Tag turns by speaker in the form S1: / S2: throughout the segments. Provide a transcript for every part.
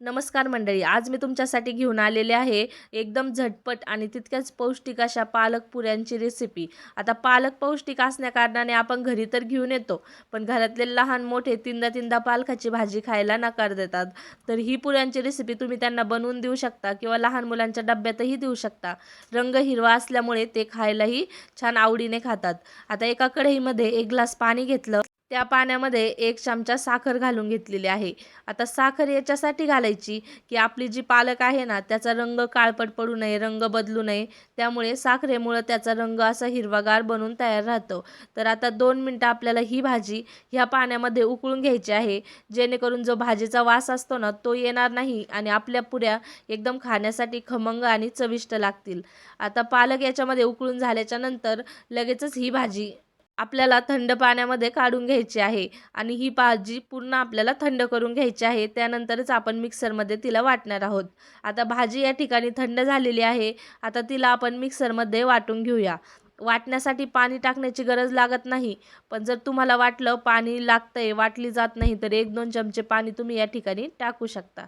S1: नमस्कार मंडळी आज मी तुमच्यासाठी घेऊन आलेले आहे एकदम झटपट आणि तितक्याच पौष्टिक अशा पालक पुऱ्यांची रेसिपी आता पालक पौष्टिक असण्याकारणाने आपण घरी तर घेऊन येतो पण घरातले लहान मोठे तीनदा तीनदा पालकाची भाजी खायला नकार देतात. तर ही पुऱ्यांची रेसिपी तुम्ही त्यांना बनवून देऊ शकता किंवा लहान मुलांच्या डब्यातही देऊ शकता. रंग हिरवा असल्यामुळे ते खायलाही छान आवडीने खातात. आता एका कढईमध्ये एक ग्लास पाणी घेतलं. त्या पाण्यामध्ये एक चमचा साखर घालून घेतलेली आहे. आता साखर याच्यासाठी घालायची की आपली जी पालक आहे ना त्याचा रंग काळपट पडू नये रंग बदलू नये. त्यामुळे साखरेमुळं त्याचा रंग असा हिरवागार बनून तयार राहतो. तर आता दोन मिनटं आपल्याला ही भाजी ह्या पाण्यामध्ये उकळून घ्यायची आहे. जेणेकरून जो भाजीचा वास असतो ना तो येणार नाही आणि आपल्या पुऱ्या एकदम खाण्यासाठी खमंग आणि चविष्ट लागतील. आता पालक याच्यामध्ये उकळून झाल्याच्यानंतर लगेचच ही भाजी आपल्याला थंड पाण्यामध्ये काढून घ्यायची आहे आणि ही भाजी पूर्ण आपल्याला थंड करून घ्यायची आहे. त्यानंतरच आपण मिक्सरमध्ये तिला वाटणार आहोत. आता भाजी या ठिकाणी थंड झालेली आहे. आता तिला आपण मिक्सरमध्ये वाटून घेऊया. वाटण्यासाठी पाणी टाकण्याची गरज लागत नाही. पण जर तुम्हाला वाटलं पाणी लागतंय वाटली जात नाही तर एक दोन चमचे पाणी तुम्ही या ठिकाणी टाकू शकता.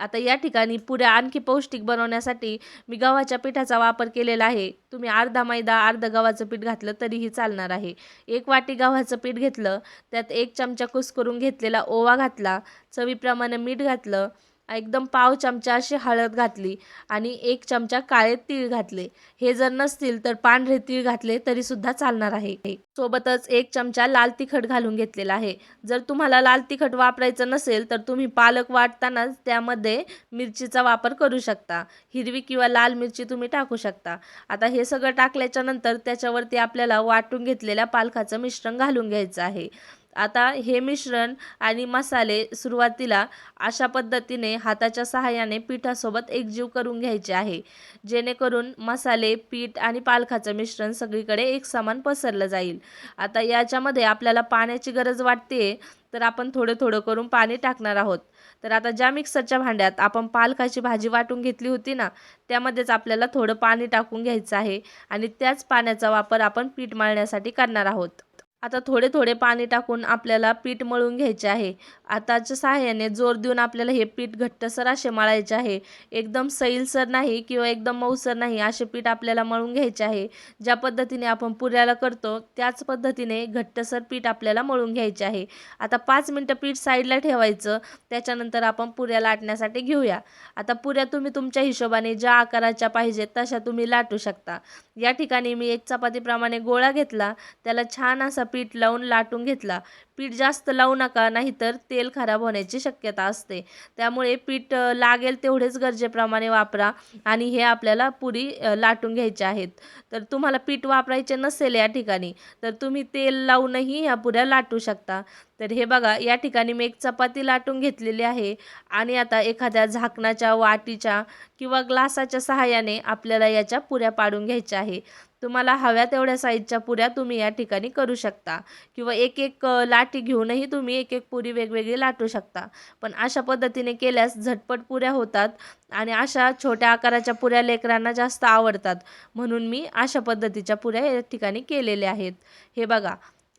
S1: आता या ठिकाणी पुऱ्या आणखी पौष्टिक बनवण्यासाठी मी गव्हाच्या पिठाचा वापर केलेला आहे. तुम्ही अर्धा मैदा अर्धा गव्हाचं पीठ घातलं तरीही चालणार आहे. एक वाटी गव्हाचं पीठ घेतलं त्यात एक चमचा कुस्करून घेतलेला ओवा घातला चवीप्रमाणे मीठ घातलं एकदम पाव चमचा अशी हळद घातली आणि एक चमचा काळे तीळ घातले. हे जर नसतील तर पांढरे तीळ घातले तरी सुद्धा चालणार आहे. सोबतच एक चमचा लाल तिखट घालून घेतलेला आहे. जर तुम्हाला लाल तिखट वापरायचं नसेल तर तुम्ही पालक वाटतानाच त्यामध्ये मिरचीचा वापर करू शकता. हिरवी किंवा लाल मिरची तुम्ही टाकू शकता. आता हे सगळं टाकल्याच्या नंतर त्याच्यावरती आपल्याला वाटून घेतलेल्या पालकाचं मिश्रण घालून घ्यायचं आहे. आता हे मिश्रण आणि मसाले सुरुवातीला अशा पद्धतीने हाताच्या सहाय्याने पिठासोबत एकजीव करून घ्यायचे आहे. जेणेकरून मसाले पीठ आणि पालखाचं मिश्रण सगळीकडे एक समान पसरलं जाईल. आता याच्यामध्ये आपल्याला पाण्याची गरज वाटते तर आपण थोडं थोडं करून पाणी टाकणार आहोत. तर आता ज्या मिक्सरच्या भांड्यात आपण पालकाची भाजी वाटून घेतली होती ना त्यामध्येच आपल्याला थोडं पाणी टाकून घ्यायचं आहे आणि त्याच पाण्याचा वापर आपण पीठ मळण्यासाठी करणार आहोत. आता थोडे थोडे पाणी टाकून आपल्याला पीठ मळून घ्यायचे आहे. आताच्या सहाय्याने जोर देऊन आपल्याला हे पीठ घट्टसर असे मळायचे आहे. एकदम सैलसर नाही किंवा एकदम मऊसर नाही असे पीठ आपल्याला मळून घ्यायचे आहे. ज्या पद्धतीने आपण पुऱ्याला करतो त्याच पद्धतीने घट्टसर पीठ आपल्याला मळून घ्यायचे आहे. आता पाच मिनटं पीठ साईडला ठेवायचं त्याच्यानंतर आपण पुऱ्या लाटण्यासाठी घेऊया. आता पुऱ्या तुम्ही तुमच्या हिशोबाने ज्या आकाराच्या पाहिजेत तशा तुम्ही लाटू शकता. या ठिकाणी मी एक चपातीप्रमाणे गोळा घेतला त्याला छान असा पीठ लावून लाटून घेतला. पीठ जास्त लावू नका नाहीतर तेल खराब होण्याची शक्यता असते. त्यामुळे पीठ लागेल तेवढेच गरजेप्रमाणे वापरा आणि हे आपल्याला पुरी लाटून घ्यायचे आहेत. तर तुम्हाला पीठ वापरायचे नसेल या ठिकाणी तर तुम्ही तेल लावूनही ह्या पुऱ्या लाटू शकता. तर हे बघा या ठिकाणी मी एक चपाती लाटून घेतलेली आहे आणि आता एखाद्या झाकणाच्या वाटीच्या किंवा ग्लासाच्या सहाय्याने आपल्याला याच्या पुऱ्या पाडून घ्यायच्या आहे. तुम्हाला हव्या तेवढ्या साईजच्या पुऱ्या तुम्ही या ठिकाणी करू शकता. किंवा एक एक लाटी घेऊनही तुम्ही एक एक पुरी वेगवेगळी लाटू शकता. पण अशा पद्धतीने केल्यास झटपट पुऱ्या होतात आणि अशा छोट्या आकाराच्या पुऱ्या लेकरांना जास्त आवडतात. म्हणून मी अशा पद्धतीच्या पुऱ्या या ठिकाणी केलेल्या आहेत. हे बघा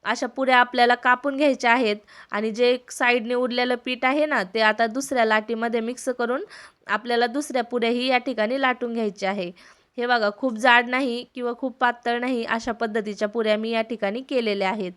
S1: अशा पुऱ्या आपल्याला कापून घ्यायच्या आहेत आणि जे साईडने उरलेलं पीठ आहे ना ते आता दुसऱ्या लाटीमध्ये मिक्स करून आपल्याला दुसऱ्या पुऱ्याही या ठिकाणी लाटून घ्यायच्या आहे. हे बघा खूप जाड नाही किंवा खूप पातळ नाही अशा पद्धतीच्या पुऱ्या मी या ठिकाणी केलेल्या आहेत.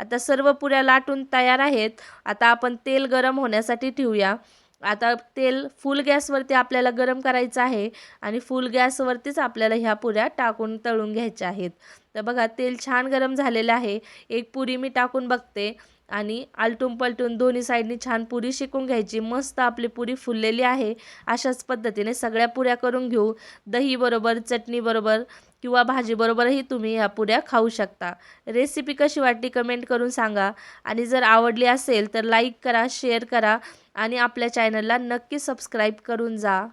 S1: आता सर्व पुऱ्या लाटून तयार आहेत. आता आपण तेल गरम होण्यासाठी ठेवूया. आता तेल फुल गॅसवरती आपल्याला गरम करायचं आहे आणि फुल गॅसवरतीच आपल्याला ह्या पुऱ्या टाकून तळून घ्यायच्या आहेत. तर बघा तेल छान गरम झालेलं आहे. एक पुरी मी टाकून बघते. आणि आलटून पलटून दोन्ही साईडनी छान पुरी शिकून घ्यायची. मस्त आपली पुरी फुललेली आहे. अशाच पद्धतीने सगळ्या पुऱ्या करून घेऊ. दहीबरोबर चटणीबरोबर किंवा भाजीबरोबरही तुम्ही ह्या पुऱ्या खाऊ शकता. रेसिपी कशी वाटली कमेंट करून सांगा. आणि जर आवडली असेल तर लाईक करा शेअर करा आणि आपल्या चॅनलला नक्की सबस्क्राईब करून जा.